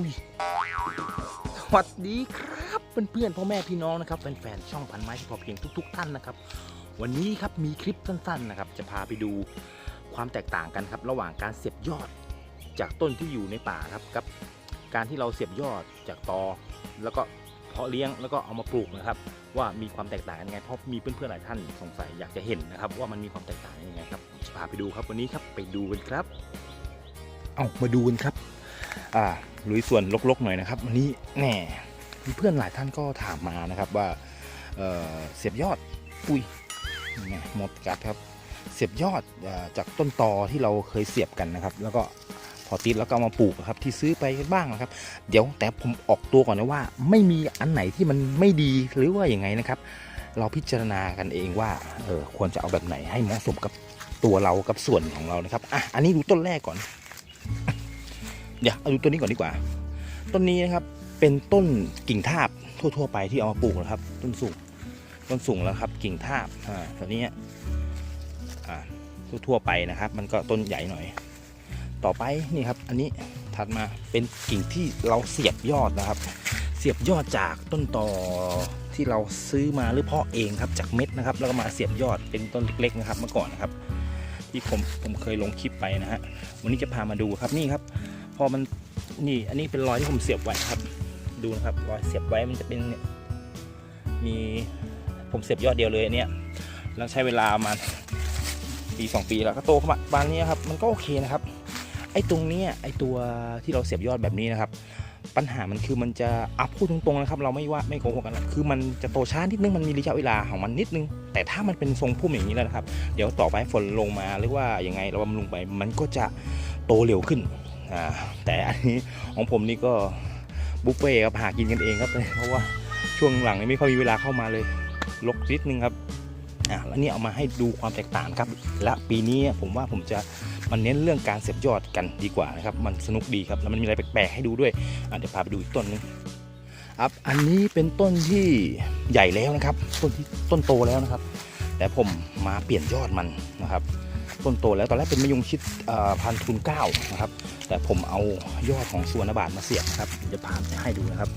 อุ้ยสวัสดีครับเพื่อนๆพ่อแม่พี่น้องนะครับแฟนๆช่องพันไม้ที่พอเพียงทุก ๆ ท่านนะครับ วันนี้ครับมีคลิปสั้นๆนะครับ จะพาไปดูความแตกต่างกันครับ ระหว่างการเสียบยอดจากต้นที่อยู่ในป่าครับกับ การที่เราเสียบยอดจากตอ แล้วก็เพาะเลี้ยงแล้วก็เอามาปลูกนะครับ ว่ามีความแตกต่างกันยังไงเพราะมีเพื่อนๆหลายท่านสงสัยอยากจะเห็นนะครับ ว่ามันมีความแตกต่างยังไงครับจะพาไปดูครับวันนี้ครับไปดูกันครับ เอามาดูกันครับ ลุยส่วนลกๆหน่อยนะครับวันนี้แน่มีเพื่อนหลายท่านก็ถามมานะครับว่าเเสียบยอดปุยหมดกัดครับเสียบยอดจากต้นตอที่เราเคยเสียบกันนะครับ แล้วก็พอติดแล้วก็เอามาปลูกครับที่ซื้อไปบ้างนะครับ เดี๋ยวแต่ผมออกตัวก่อนนะว่า ไม่มีอันไหนที่มันไม่ดีหรือว่าอย่างไงนะครับ เราพิจารณากันเองว่าเออควรจะเอาแบบไหนให้เหมาะสมกับตัวเรากับส่วนของเรานะครับอะอันนี้ดูต้นแรกก่อน เดี๋ยวเอาดูต้นนี้ก่อนดีกว่า ต้นนี้นะครับเป็นต้นกิ่งทาบทั่ว ๆ ไปที่เอามาปลูกนะครับ ต้นสูงต้นสูงแล้วครับ กิ่งทาบอ่าตัวนี้อ่าทั่วๆไปนะครับ มันก็ต้นใหญ่หน่อย ต่อไปนี่ครับ อันนี้ถัดมาเป็นกิ่งที่เราเสียบยอดนะครับ เสียบยอดจากต้นต่อที่เราซื้อมาหรือเพาะเองครับจากเม็ดนะครับ แล้วก็มาเสียบยอดเป็นต้นเล็ก ๆ นะครับ เมื่อก่อนนะครับ ที่ผมผมเคยลงคลิปไปนะฮะวันนี้จะพามาดูครับนี่ครับ อมันนี่อันนี้เป็นรอยที่ผมเสียบไว้ครับ ดูนะครับรอยเสียบไว้มันจะเป็นมีผมเสียบยอดเดียวเลยเนี่ยแล้วใช้เวลามาปีสองปีแล้วก็โตขึ้นมาบานนี้ครับมันก็โอเคนะครับ ไอ้ตรงนี้ไอ้ตัวที่เราเสียบยอดแบบนี้นะครับ ปัญหามันคือมันจะอัพพูดตรงๆนะครับ เราไม่ว่าไม่โกหกกันนะคือมันจะโตช้านิดนึงมันมีระยะเวลาของมันนิดนึง แต่ถ้ามันเป็นทรงพุ่มอย่างนี้แล้วนะครับ เดี๋ยวต่อไปฝนลงมาหรือว่ายังไงเราบำรุงไปมันก็จะโตเร็วขึ้น แต่อันนี้ของผมนี่ก็บุฟเฟ่ครับหากินกันเองครับเพราะว่าช่วงหลังนี้ไม่ค่อยมีเวลาเข้ามาเลยลกนิดนึงครับอ่าแล้วนี่เอามาให้ดูความแตกต่างครับ และปีนี้ผมว่าผมจะมันเน้นเรื่องการเสียบยอดกันดีกว่านะครับ มันสนุกดีครับแล้วมันมีอะไรแปลกๆให้ดูด้วยเดี๋ยวพาไปดูอีกต้นนึงครับอันนี้เป็นต้นที่ใหญ่แล้วนะครับ ต้นที่ต้นโตแล้วนะครับ แต่ผมมาเปลี่ยนยอดมันนะครับ ต้นโตแล้วตอนแรกเป็นมะยงชิดพันธุ์ทุนเก้านะครับ แต่ผมเอายอดของสวนบาทมาเสียบนะครับเดี๋ยวพาไปให้ดูนะครับ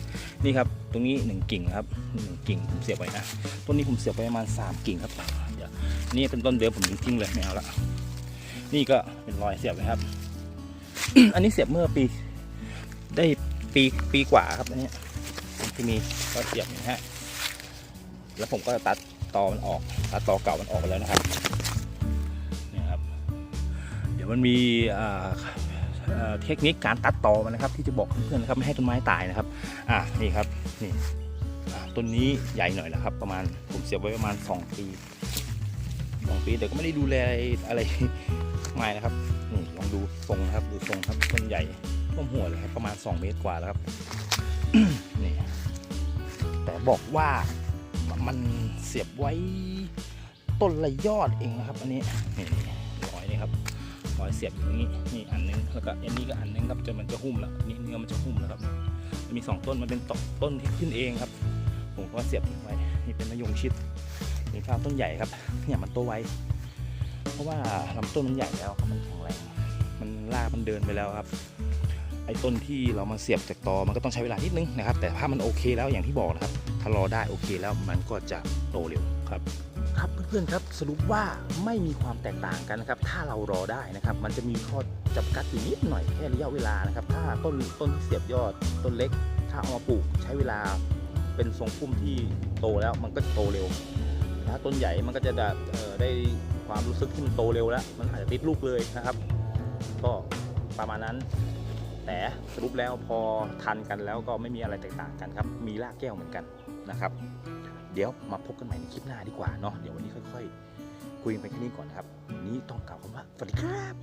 นี่ครับตรงนี้หนึ่งกิ่งครับหนึ่งกิ่งผมเสียบไว้นะต้นนี้ผมเสียบไปประมาณสามกิ่งครับเดี๋ยวนี่เป็นต้นเดิมผมทิ้งเลยไม่เอาละนี่ก็เป็นรอยเสียบนะครับ อันนี้เสียบเมื่อปีได้ปีปีกว่าครับอันนี้ที่มีก็เสียบนะฮะแล้วผมก็ตัดตอมันออกตัดตอเก่ามันออกไปแล้วนะครับ ดี๋ยวมันมีเทคนิคการตัดต่อมันนะครับ ที่จะบอกเพื่อนๆนะครับไม่ให้ต้นไม้ตายนะครับอะนี่ครับนี่ต้นนี้ใหญ่หน่อยนะครับ ประมาณผมเสียบไว้ประมาณ 2 ปี2ปีแต่ก็ไม่ได้ดูแลอะไรไม่นะครับนี่ลองดูทรงนะครับดูทรงครับต้นใหญ่ท่วมหัวเลยครับประมาณ 2 เมตรกว่าแล้วครับนี่แต่บอกว่ามันเสียบไว้ต้นละยอดเองนะครับ อันนี้นี่รอยนี่ครับ รอยเสียบอยู่ตรงนี้นี่อันนึงแล้วก็อันนี้ก็อันนึงครับจนมันจะหุ้มแล้วนี่เนื้อมันจะหุ้มแล้วครับมันมีสองต้นมันเป็นตต้นที่ขึ้นเองครับ ผมก็เสียบทิ้งไว้นี่เป็นมะยงชิดนี่ข้าวต้นใหญ่ครับเนี่ยมันโตไวเพราะว่าลำต้นมันใหญ่แล้วครับมันแข็งแรงมันลากมันเดินไปแล้วครับ ไอ้ต้นที่เรามาเสียบจากตอมันก็ต้องใช้เวลานิดนึงนะครับ แต่ถ้ามันโอเคแล้วอย่างที่บอกนะครับ ถ้ารอได้โอเคแล้วมันก็จะโตเร็วครับ ครับเพื่อนๆครับสรุปว่าไม่มีความแตกต่างกันนะครับ ถ้าเรารอได้นะครับ มันจะมีข้อจำกัดอยู่นิดหน่อยแค่ระยะเวลานะครับ ถ้าต้นต้นที่เสียบยอดต้นเล็ก ถ้าเอามาปลูกใช้เวลาเป็นทรงพุ่มที่โตแล้วมันก็จะโตเร็วถ้าต้นใหญ่มันก็จะได้ได้ความรู้สึกที่มันโตเร็วแล้ว มันอาจจะติดลูกเลยนะครับ ก็ประมาณนั้น แต่สรุปแล้วพอทันกันแล้วก็ไม่มีอะไรแตกต่างกันครับ มีรากแก้วเหมือนกันนะครับ เดี๋ยวมาพบกันใหม่ในคลิปหน้าดีกว่าเนาะเดี๋ยววันนี้ค่อย ๆ คุยกันไปแค่นี้ก่อนนะครับวันนี้ต้องกล่าวคำว่าสวัสดีครับ